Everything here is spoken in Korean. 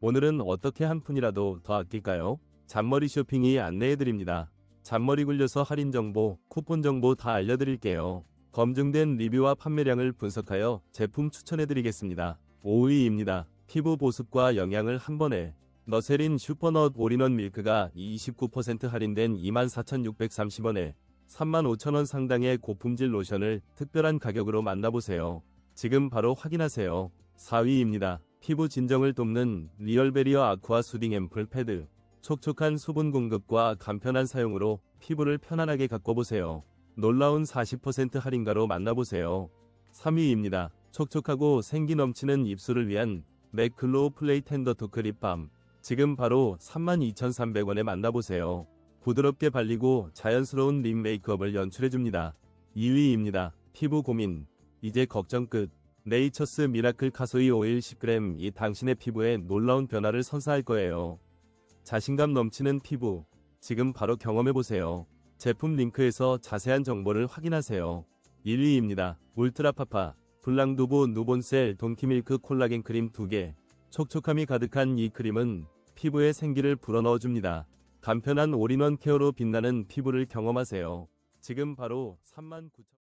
오늘은 어떻게 한 푼이라도 더 아낄까요? 잔머리 쇼핑이 안내해드립니다. 잔머리 굴려서 할인 정보, 쿠폰 정보 다 알려드릴게요. 검증된 리뷰와 판매량을 분석하여 제품 추천해드리겠습니다. 5위입니다. 피부 보습과 영양을 한 번에 너세린 슈퍼넛 올인원 밀크가 29% 할인된 24,630원에 35,000원 상당의 고품질 로션을 특별한 가격으로 만나보세요. 지금 바로 확인하세요. 4위입니다. 피부 진정을 돕는 리얼베리어 아쿠아 수딩 앰플 패드. 촉촉한 수분 공급과 간편한 사용으로 피부를 편안하게 가꿔보세요. 놀라운 40% 할인가로 만나보세요. 3위입니다. 촉촉하고 생기 넘치는 입술을 위한 맥클로우 플레이 텐더 토크 립밤. 지금 바로 32,300원에 만나보세요. 부드럽게 발리고 자연스러운 립 메이크업을 연출해줍니다. 2위입니다. 피부 고민. 이제 걱정 끝. 네이처스 미라클 카소이 오일 10g 이 당신의 피부에 놀라운 변화를 선사할 거예요. 자신감 넘치는 피부. 지금 바로 경험해보세요. 제품 링크에서 자세한 정보를 확인하세요. 1위입니다. 울트라파파. 블랑두부 누본셀 돈키밀크 콜라겐 크림 2개. 촉촉함이 가득한 이 크림은 피부에 생기를 불어넣어줍니다. 간편한 올인원 케어로 빛나는 피부를 경험하세요. 지금 바로 39,000